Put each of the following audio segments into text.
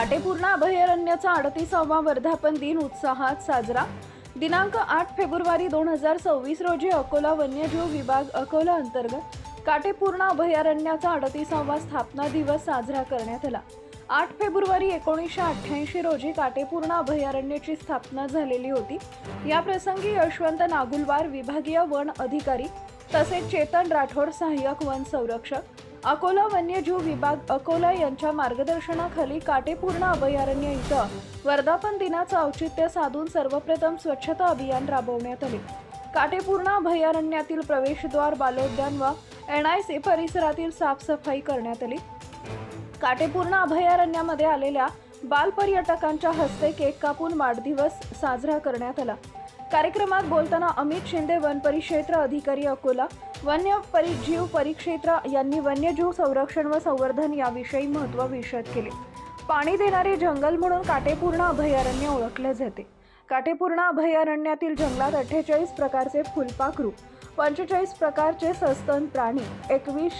काटेपूर्णा अभयारण्याचा अडतीसावा वर्धापन दिन उत्साहात साजरा. दिनांक आठ फेब्रुवारी दोन हजार सव्वीस रोजी अकोला वन्यजीव विभाग अकोला अंतर्गत काटेपूर्णा अभयारण्याचा अडतीसावा स्थापना दिवस साजरा करण्यात आला. आठ फेब्रुवारी एकोणीसशे अठ्ठ्याऐंशी रोजी काटेपूर्णा अभयारण्याची स्थापना झालेली होती. या प्रसंगी यशवंत नागुलवार विभागीय वन अधिकारी तसेच चेतन राठोड सहाय्यक वन संरक्षक अकोला वन्यजीव विभाग अकोला यांच्या मार्गदर्शनाखाली काटेपूर्ण अभयारण्य इथं वर्धापन दिनाचं औचित्य साधून सर्वप्रथम स्वच्छता अभियान राबवण्यात आले. काटेपूर्णा अभयारण्यातील प्रवेशद्वार बालोद्यान व एन आय सी परिसरातील साफसफाई करण्यात आली. काटेपूर्ण अभयारण्यामध्ये आलेल्या बाल पर्यटकांच्या हस्ते केक कापून वाढदिवस साजरा करण्यात आला. कार्यक्रमात बोलताना अमित शिंदे वन परिक्षेत्र अधिकारी अकोला वन्य परिजीव परिक्षेत्र यांनी वन्यजीव संरक्षण व संवर्धन याविषयी महत्त्व विषद केले. पाणी देणारे जंगल म्हणून काटेपूर्ण अभयारण्य ओळखले जाते. काटेपूर्णा अभयारण्यातील जंगलात अठ्ठेचाळीस प्रकारचे फुलपाखरू पंचेचाळीस प्रकारचे सस्तन प्राणी एकवीस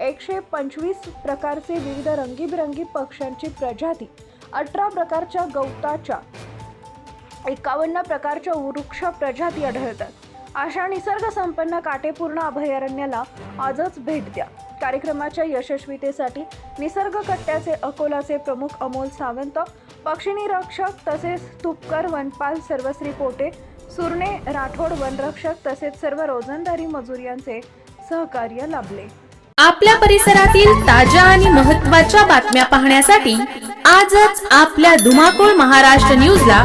एकशे पंचवीस प्रकारचे विविध रंगीबिरंगी पक्ष्यांची प्रजाती अठरा प्रकारच्या गवताच्या एकावन्न प्रकारच्या वृक्ष प्रजाती आढळतात. अशा निसर्गसंपन्न काटेपूर्ण अभयारण्याला आजच भेट द्या. कार्यक्रमाच्या यशस्वीतेसाठी निसर्ग कट्ट्याचे अकोलाचे प्रमुख अमोल सावंत पक्षीनिरीक्षक तसेच तुपकर वनपाल सर्वश्री पोटे सुरणे राठोड वनरक्षक तसेच सर्व रोजंदारी मजूर यांचे सहकार्य लाभले. आपल्या परिसरातील ताज्या आणि महत्त्वाच्या बातम्या पाहण्यासाठी आजच आपल्या धुमाकूळ महाराष्ट्र न्यूजला